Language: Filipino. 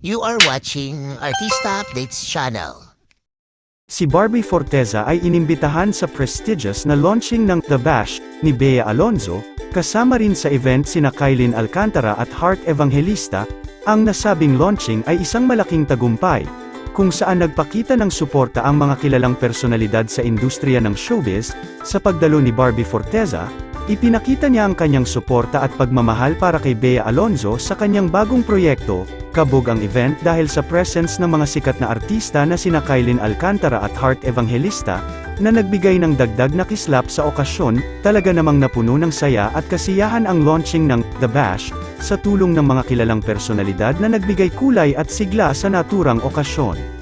You are watching Artista Updates channel. Si Barbie Forteza ay inimbitahan sa prestigious na launching ng The Bash ni Bea Alonzo, kasama rin sa event sina Kylin Alcantara at Heart Evangelista. Ang nasabing launching ay isang malaking tagumpay, kung saan nagpakita ng suporta ang mga kilalang personalidad sa industriya ng showbiz, sa pagdalo ni Barbie Forteza, ipinakita niya ang kanyang suporta at pagmamahal para kay Bea Alonzo sa kanyang bagong proyekto, kabog ang event dahil sa presence ng mga sikat na artista na sina Kylin Alcantara at Heart Evangelista, na nagbigay ng dagdag na kislap sa okasyon, talaga namang napuno ng saya at kasiyahan ang launching ng The Bash, sa tulong ng mga kilalang personalidad na nagbigay kulay at sigla sa naturang okasyon.